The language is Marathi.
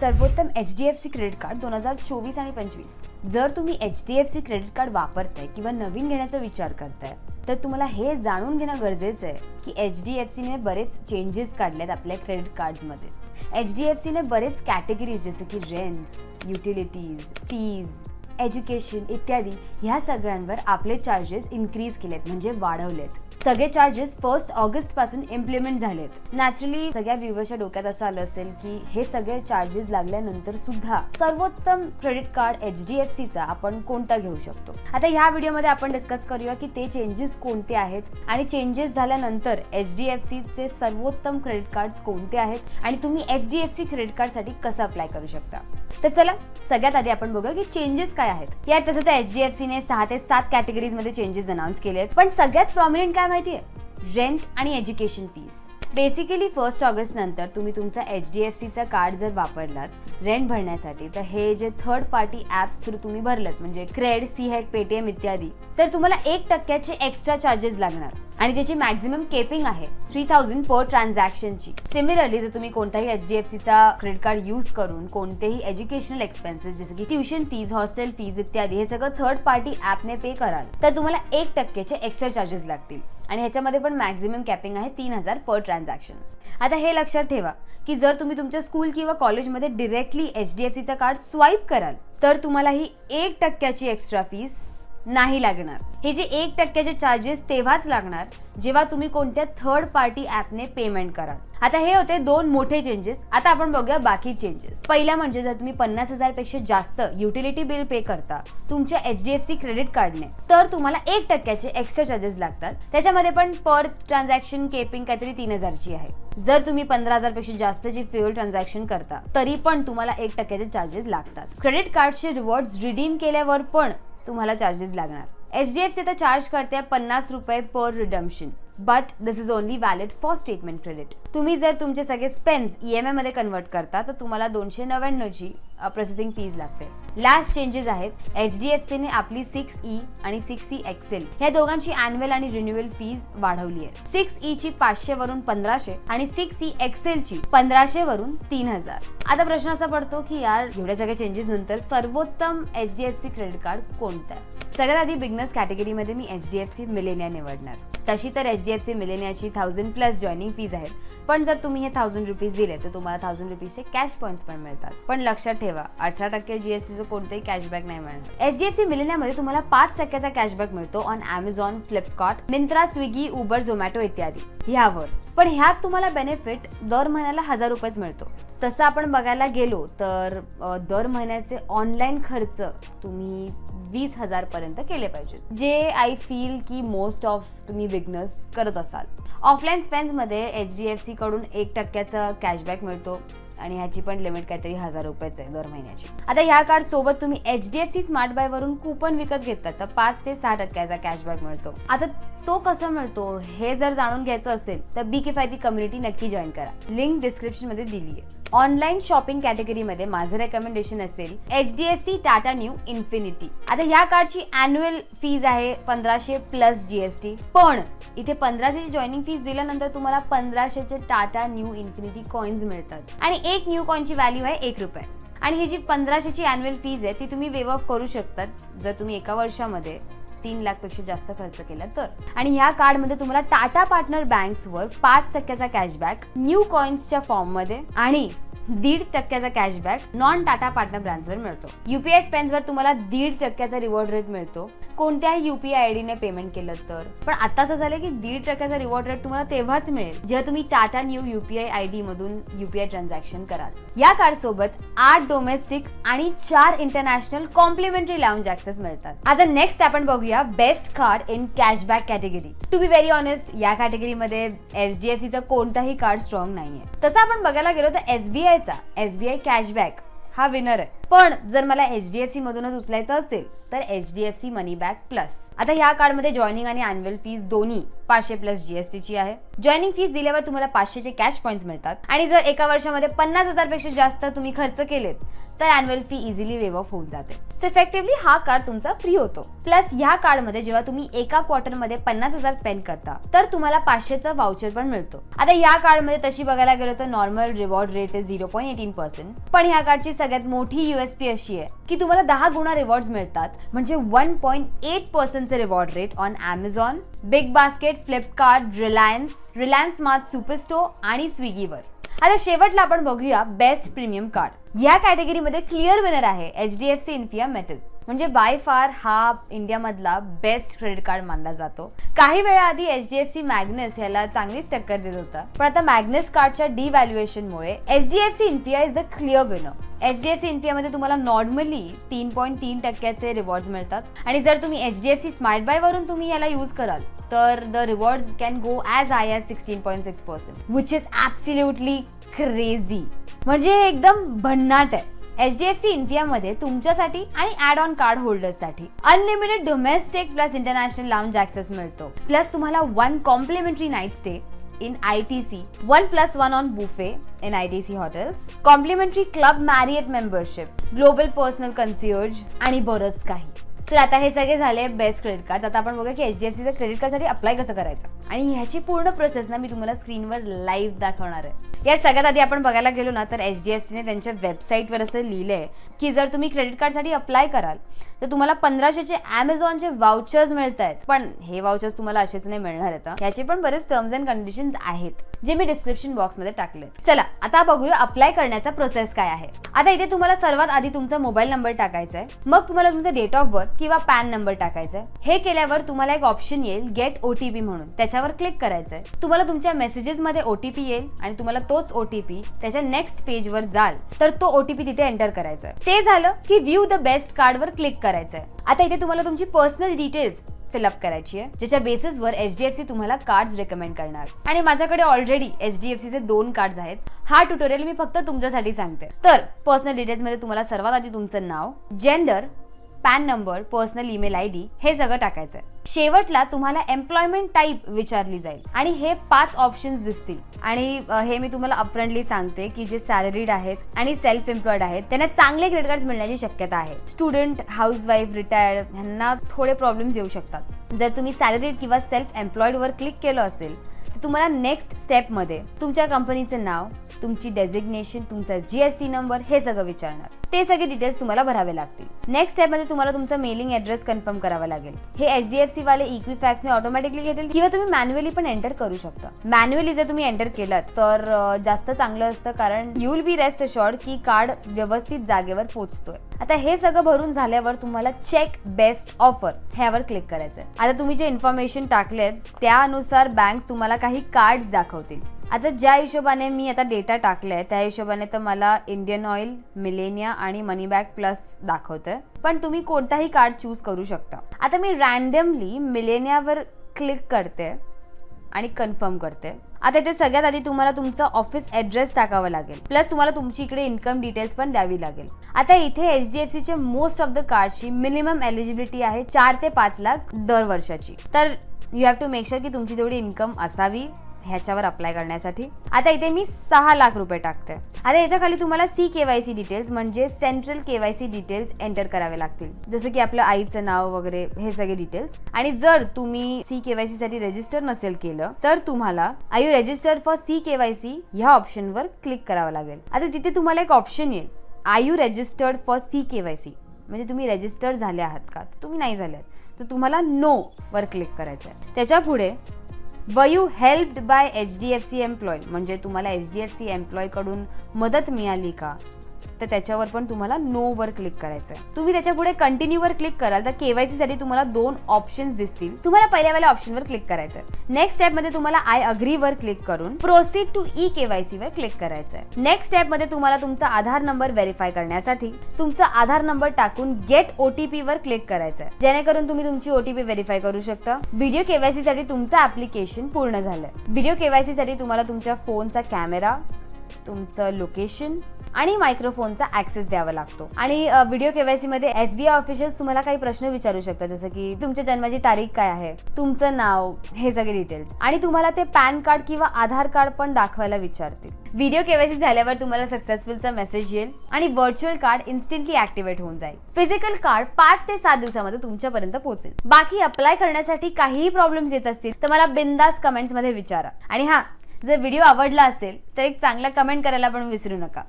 सर्वोत्तम H D F C credit card दोन हजार चोवीस आणि पंचवीस. जर तुम्ही H D F C credit card वापरताय किंवा नवीन घेण्याचा विचार करताय तर तुम्हाला हे जाणून घेणं गरजेचं आहे की एच डी एफ सीने बरेच चेंजेस काढलेत आपल्या क्रेडिट कार्ड्समध्ये एच डी एफ सीने बरेच कॅटेगरीज जसे की रेंट्स युटिलिटीज फीज एज्युकेशन इत्यादी ह्या सगळ्यांवर आपले चार्जेस इन्क्रीज केलेत म्हणजे वाढवलेत. सगळे चार्जेस फर्स्ट ऑगस्टपासून इम्प्लिमेंट झालेत. नॅचरली सगळ्या व्ह्युअर्सच्या डोक्यात असं आलं असेल की हे सगळे चार्जेस लागल्यानंतर सुद्धा सर्वोत्तम credit card H D F सीचा आपण कोणता घेऊ शकतो? आता ह्या व्हिडिओमध्ये आपण डिस्कस करूया की ते चेंजेस कोणते आहेत आणि चेंजेस झाल्यानंतर एच डी एफ सीचे सर्वोत्तम क्रेडिट कार्ड्स कोणते आहेत आणि तुम्ही H D F C credit कार्डसाठी कसं अप्लाय करू शकता? तर चला सगळ्यात आधी आपण बघूया की चेंजेस काय आहेत. यात तसं तर एच डी एफ सीने सहा ते सात कॅटेगरीजमध्ये चेंजेस अनाऊन्स केले आहेत पण सगळ्यात प्रॉमिनंट काय माहितीये? रेंट आणि एज्युकेशन फीस बेसिकली फर्स्ट ऑगस्टनंतर तुम्ही तुमचा एच डी एफ सीचा कार्ड जर वापरलात रेंट भरण्यासाठी तर हे जे थर्ड पार्टी ॲप्स थ्रू तुम्ही भरलात म्हणजे क्रेड सी हॅक पेटीएम इत्यादी तर तुम्हाला एक टक्क्याचे एक्स्ट्रा चार्जेस लागणार. आणि ज्याची मॅक्झिमम केपिंग आहे थ्री थाउजंड पर ट्रान्झॅक्शनची सिमिलरली जर तुम्ही कोणताही एच डी एफ सीचा क्रेडिट कार्ड यूज करून कोणतेही एज्युकेशनल एक्सपेन्सेस जसं की ट्युशन फीज हॉस्टेल फीज इत्यादी हे सगळं थर्ड पार्टी ॲपने पे कराल तर तुम्हाला एक टक्क्याचे एक्स्ट्रा चार्जेस लागतील. आणि ह्याच्यामध्ये पण मॅक्झिमम कॅपिंग आहे तीन हजार पर ट्रान्झॅक्शन आता हे लक्षात ठेवा की जर तुम्ही तुमच्या स्कूल किंवा कॉलेजमध्ये डिरेक्टली एच डी एफ सीचा कार्ड स्वाईप कराल तर तुम्हाला ही एक टक्क्याची एक्स्ट्रा फीस नाही लागणार. हे जे एक टक्क्याचे चार्जेस तेव्हाच लागणार जेव्हा तुम्ही कोणत्या थर्ड पार्टी ॲपने पेमेंट कराल. आता हे होते दोन मोठे चेंजेस आता आपण बघूया बाकी चेंजेस पहिला म्हणजे जर तुम्ही पन्नास हजारपेक्षा जास्त युटिलिटी बिल पे करता तुमच्या H D F C credit कार्डने तर तुम्हाला एक टक्क्याचे एक्स्ट्रा चार्जेस लागतात. त्याच्यामध्ये पण पर ट्रान्झॅक्शन केपिंग काहीतरी तीन हजारची आहे. जर तुम्ही पंधरा हजारपेक्षा जास्तची फ्युअल ट्रान्झॅक्शन करता तरी पण तुम्हाला एक टक्क्याचे चार्जेस लागतात. क्रेडिट कार्डचे रिवॉर्ड्स रिडीम केल्यावर पण तुम्हाला चार्जेस लागणार. एच डी एफ सी तर चार्ज करते पन्नास रुपये per redemption but this is only valid for statement credit तुम्ही जर तुमचे सगळे स्पेन्स ई एममध्ये कन्वर्ट करता तर तुम्हाला दोनशे नव्याण्णवची प्रोसेसिंग फीज लागते. लास्ट चेंजेस आहेत. एच डी एफ सीने आपली सिक्स ई e आणि सिक्स ई एक्सेल ह्या दोघांची अॅन्युअल आणि रिन्युअल फीज वाढवली आहे सिक्स ई ची पाचशे वरून पंधराशे आणि सिक्स ई एक्सेलची पंधराशे वरून तीन हजार. आता प्रश्न असा पडतो की यार एवढ्या सगळ्या चेंजेस नंतर सर्वोत्तम H D F C credit card कोणतं? आहे सगळ्यात आधी बिगनर्स कॅटेगरीमध्ये मी H D F C Millennia निवडणार. तशी तर एच डी एफ सी मिलेनियाची थाउजंड प्लस जॉईनिंग फीज आहेत. पण जर तुम्ही हे थाउजंड रुपीज दिले तर तुम्हाला थाउजंड रुपीजचे कॅश पॉईंट्स पण मिळतात. पण लक्षात ठेवा अठरा टक्के जीएसटीचं कोणतेही कॅशबॅक नाही मिळणार. एच डी एफ सी मिलेनियामध्ये तुम्हाला पाच टक्क्याचा कॅशबॅक मिळतो on Amazon Flipkart Myntra Swiggy Uber Zomato इत्यादी. ह्यावर. पण ह्यात तुम्हाला बेनिफिट दर महिन्याला हजार रुपयेच मिळतो. तसं आपण बघायला गेलो तर दर महिन्याचे ऑनलाईन खर्च तुम्ही वीस हजार पर्यंत केले पाहिजेत. जे आय फील की मोस्ट ऑफ तुम्ही बिझनेस करत असाल. ऑफलाईन स्पेन्समध्ये एच डी एफ सीकडून एक टक्क्याचा कॅशबॅक मिळतो. आणि ह्याची पण लिमिट काहीतरी हजार रुपयेच आहे दर महिन्याची. आता ह्या कार्ड सोबत तुम्ही H D F C smart buy वरून कुपन विकत घेतात तर पाच ते सहा टक्क्याचा कॅशबॅक मिळतो. आता तो कसा मिळतो हे जर जाणून घ्यायचं असेल तर बी किफायती कम्युनिटी नक्की जॉईन करा. लिंक डिस्क्रिप्शनमध्ये दिली आहे. ऑनलाईन शॉपिंग कॅटेगरीमध्ये माझं रेकमेंडेशन असेल H D F C Tata Neu infinity आता ह्या कार्डची अॅन्युअल फीज आहे पंधराशे प्लस जीएसटी पण इथे पंधराशेची जॉईनिंग फीज दिल्यानंतर तुम्हाला पंधराशेचे टाटा न्यू इन्फिनिटी कॉइन्स मिळतात. आणि एक न्यू कॉइनची व्हॅल्यू आहे एक रुपये. आणि ही जी पंधराशेची अॅन्युअल फीज आहे ती तुम्ही वेव ऑफ करू शकतात. जर तुम्ही एका वर्षामध्ये तीन लाखपेक्षा जास्त खर्च केला तर. आणि ह्या कार्डमध्ये तुम्हाला टाटा पार्टनर बँक्सवर पाच टक्क्याचा कॅशबॅक न्यू कॉइन्सच्या फॉर्ममध्ये आणि दीड टक्क्याचा कॅशबॅक नॉन टाटा पार्टनर ब्रँड्सवर मिळतो. युपीआय स्पेन्सवर तुम्हाला दीड टक्क्याचा रिवॉर्ड रेट मिळतो. कोणत्याही युपीआय आय डीने पेमेंट केलं तर. पण आता असं झालं की दीड टक्क्याचा रिवॉर्ड रेट तुम्हाला तेव्हाच मिळेल जेव्हा तुम्ही Tata Neu UPI I D मधून युपीआय ट्रान्झॅक्शन कराल. या कार्ड सोबत आठ डोमेस्टिक आणि चार इंटरनॅशनल कॉम्प्लिमेंटरी लाऊंज ऍक्सेस मिळतात. आता नेक्स्ट आपण बघूया best card in cashback category to be very honest या कॅटेगरीमध्ये एच डी एफ सीचा कोणताही कार्ड स्ट्रॉंग नाहीये. तसं आपण बघायला गेलो तर एसबीआयचा एसबीआय कॅशबॅक हा विनर आहे. पण जर मला एच डी एफ सी मधूनच उचलायचं असेल तर H D F C money back plus आता ह्या कार्डमध्ये जॉईनिंग आणि अॅन्युअल फीस दोन्ही पाचशे प्लस जीएसटी ची आहे. जॉईनिंग फीस दिल्यावर तुम्हाला पाचशेचे कॅश पॉईंट्स मिळतात. आणि जर एका वर्षामध्ये पन्नास हजारपेक्षा जास्त तुम्ही खर्च केलेत तर annual fee easily waive off होऊन जाते. सो इफेक्टिव्हली हा कार्ड तुमचा फ्री होतो. प्लस ह्या कार्डमध्ये जेव्हा तुम्ही एका क्वार्टरमध्ये पन्नास हजार स्पेंड करता तर तुम्हाला पाचशेचा वाउचर पण मिळतो. आता या कार्डमध्ये तशी बघायला गेलो तर नॉर्मल रिवॉर्ड रेट आहे झिरो पॉईंट एटीन पर्सेंट पण ह्या कार्डची सगळ्यात मोठी युएसपी अशी आहे की तुम्हाला दहा गुणा रिवॉर्ड मिळतात. म्हणजे one point eight पर्सेंटचे reward rate on Amazon Big Basket Flipkart Reliance Reliance Mart superstore आणि स्विगीवर आता शेवटला आपण बघूया बेस्ट प्रीमियम कार्ड या कॅटेगरीमध्ये क्लिअर विनर आहे H D F C Infinia metal म्हणजे बाय फार हा इंडियामधला बेस्ट क्रेडिट कार्ड मानला जातो. काही वेळा आधी H D F C Magnus ह्याला चांगलीच टक्कर देत होता. पण आता मॅग्नस कार्डच्या डिव्हॅल्युएशनमुळे H D F C Infinia is the clear winner H D F C इन्फियामध्ये तुम्हाला नॉर्मली तीन पॉईंट तीन टक्क्याचे रिवॉर्ड्स मिळतात. आणि जर तुम्ही H D F C smart buy वरून तुम्ही याला यूज कराल तर the rewards can go as high as sixteen point six percent which is absolutely crazy म्हणजे एकदम भंड भन्नाट आहे. एच डी एफ सी इंडियामध्ये तुमच्यासाठी आणि add on card होल्डर्ससाठी unlimited domestic plus international lounge access मिळतो. प्लस तुम्हाला one complimentary night stay in I T C one plus one on buffet in I T C hotels complimentary club Marriott membership global personal concierge आणि बरंच काही. तर आता हे सगळे झाले बेस्ट क्रेडिट कार्ड आता आपण बघूया की एच डी एफ सीचं क्रेडिट कार्डसाठी अप्लाय कसं करायचं. आणि ह्याची पूर्ण प्रोसेस ना मी तुम्हाला स्क्रीनवर लाईव्ह दाखवणार आहे. या सगळ्यात आधी आपण बघायला गेलो ना तर एच डी एफ सीने त्यांच्या वेबसाईटवर असं लिहिलंय की जर तुम्ही क्रेडिट कार्डसाठी अप्लाय कराल तर तुम्हाला पंधराशेचे अमेझॉनचे वाउचर्स मिळत आहेत पण हे वाउचर्स तुम्हाला असेच नाही मिळणार आहेत याचे पण बरेच टर्म्स अँड कंडिशन्स आहेत जे मी डिस्क्रिप्शन बॉक्समध्ये टाकले चला आता बघूया अप्लाय करण्याचा प्रोसेस काय आहे. आता इथे तुम्हाला सर्वात आधी तुमचा मोबाईल नंबर टाकायचा आहे मग तुम्हाला तुमचा डेट ऑफ बर्थ किंवा पॅन नंबर टाकायचा आहे हे केल्यावर तुम्हाला एक ऑप्शन येईल गेट ओटीपी म्हणून. त्याच्या त्याच्यावर क्लिक करायचंय. तुम्हाला तुमच्या मेसेजेसमध्ये ओटीपी येईल आणि तुम्हाला तोच ओटीपी त्याच्या नेक्स्ट पेजवर जाल. तर तो ओटीपी तिथे एंटर करायचा ते झालं की व्ह्यू द बेस्ट कार्डवर क्लिक करायचंय. आता इथे तुम्हाला तुमची पर्सनल डिटेल्स फिलअप करायची आहे ज्याच्या बेसिसवर एच डी एफ सी तुम्हाला कार्ड रेकमेंड करणार. आणि माझ्याकडे ऑलरेडी एच डी एफ सीचे दोन कार्ड आहेत. हा ट्युटोरियल मी फक्त तुमच्यासाठी सांगते. तर पर्सनल डिटेल्समध्ये तुम्हाला सर्वात आधी तुमचं नाव gender PAN number personal email I D हे सगळं टाकायचं शेवटला तुम्हाला एम्प्लॉयमेंट टाईप विचारली जाईल आणि हे पाच ऑप्शन्स दिसतील. आणि हे मी तुम्हाला अपफ्रंटली सांगते की जे सॅलरीड आहेत आणि सेल्फ एम्प्लॉईड आहेत त्यांना चांगले क्रेडिट कार्ड मिळण्याची शक्यता आहे. स्टुडंट हाऊस वाईफ रिटायर्ड ह्यांना थोडे प्रॉब्लेम्स येऊ शकतात. जर तुम्ही सॅलरीड किंवा सेल्फ एम्प्लॉयड वर क्लिक केलं असेल तर तुम्हाला नेक्स्ट स्टेपमध्ये तुमच्या कंपनीचं नाव तुमची डेझिग्नेशन तुमचा जीएसटी नंबर हे सगळं विचारणार. ते सगळे डिटेल्स तुम्हाला भरावे लागतील. नेक्स्ट स्टेपमध्ये तुम्हाला तुमचा मेलिंग ऍड्रेस कन्फर्म करावा लागेल. हे एच डी एफ सी वाले ऑटोमॅटिकली घेतील किंवा तुम्ही मॅन्युअली पण एंटर करू शकता. मॅन्युअली जर तुम्ही एंटर केलात तर जास्त चांगलं असतं कारण you will be rest assured की कार्ड व्यवस्थित जागेवर पोहोचतोय आता हे सगळं भरून झाल्यावर तुम्हाला चेक बेस्ट ऑफर ह्यावर क्लिक करायचं आता तुम्ही जे इन्फॉर्मेशन टाकलेत त्यानुसार बँक तुम्हाला काही कार्ड्स दाखवतील. आता ज्या हिशोबाने मी आता डेटा टाकलाय त्या हिशोबाने तर मला इंडियन ऑइल मिलेनिया आणि मनी बॅग प्लस दाखवतंय. पण तुम्ही कोणताही कार्ड चूज करू शकता. आता मी रॅन्डमली मिलेनियावर क्लिक करते आणि कन्फर्म करते. आता इथे सगळ्यात आधी तुम्हाला तुमचा ऑफिस ॲड्रेस टाकावा लागेल. प्लस तुम्हाला तुमची इकडे इन्कम डिटेल्स पण द्यावी लागेल. आता इथे एच डी एफ सीचे मोस्ट ऑफ द कार्डची मिनिमम एलिजिबिलिटी आहे चार ते पाच लाख दर वर्षाची. तर you have to make sure की तुमची तेवढी इन्कम असावी. ह्याच्यावर अप्लाय करण्यासाठी. आता इथे मी सहा लाख रुपये टाकते. आता याच्या खाली तुम्हाला सी केवायसी डिटेल्स म्हणजे central K Y C details enter करावे लागतील. जसं की आपलं आईचं नाव वगैरे हे सगळे डिटेल्स आणि जर तुम्ही सी केवायसी साठी रजिस्टर नसेल केलं तर तुम्हाला are you registered for C KYC ह्या ऑप्शनवर क्लिक करावं लागेल. आता तिथे तुम्हाला एक ऑप्शन येईल. Are you registered for C KYC म्हणजे तुम्ही रजिस्टर झाले आहात का? तुम्ही नाही झाले तर तुम्हाला नो वर क्लिक करायचं आहे त्याच्या पुढे were you helped by H D F C employee म्हणजे तुम्हाला एच डी एफ सी एम्प्लॉयकडून मदत मिळाली का? तर त्याच्यावर पण तुम्हाला नो वर क्लिक करायचं आहे तुम्ही त्याच्या पुढे कंटिन्यूवर क्लिक कराल तर केवायसी साठी तुम्हाला दोन ऑप्शन्स दिसतील. तुम्हाला पहिल्या वेळेला ऑप्शनवर क्लिक करायचं आहे नेक्स्ट स्टेपमध्ये तुम्हाला आय अग्री वर क्लिक करून प्रोसीड टू ई केवायसी वर क्लिक करायचं आहे नेक्स्ट स्टेपमध्ये तुम्हाला तुमचा आधार नंबर व्हेरीफाय करण्यासाठी तुमचा आधार नंबर टाकून गेट ओटीपी वर क्लिक करायचं आहे जेणेकरून तुम्ही तुमची ओटीपी व्हेरीफाय करू शकता. व्हिडिओ केवायसी साठी तुमचं ऍप्लिकेशन पूर्ण झालं व्हिडिओ केवायसी साठी तुम्हाला तुमच्या फोनचा कॅमेरा तुमचं लोकेशन आणि मायक्रोफोनचा ऍक्सेस द्यावा लागतो. आणि व्हिडिओ केवायसी मध्ये एसबीआय ऑफिशियल्स तुम्हाला काही प्रश्न विचारू शकतात. जसं की तुमच्या जन्माची तारीख काय आहे? तुमचं नाव हे सगळे डिटेल्स आणि तुम्हाला ते पॅन कार्ड किंवा आधार कार्ड पण दाखवायला विचारतील. व्हिडिओ केवायसी झाल्यावर तुम्हाला सक्सेसफुलचा मेसेज येईल आणि व्हर्च्युअल कार्ड इन्स्टंटली ऍक्टिव्हेट होऊन जाईल. फिजिकल कार्ड पाच ते सात दिवसामध्ये तुमच्यापर्यंत पोहोचेल. बाकी अप्लाय करण्यासाठी काहीही प्रॉब्लेम्स येत असतील तर मला बिंदास कमेंट्समध्ये विचारा. आणि हा जर व्हिडिओ आवडला असेल तर एक चांगला कमेंट करायला पण विसरू नका.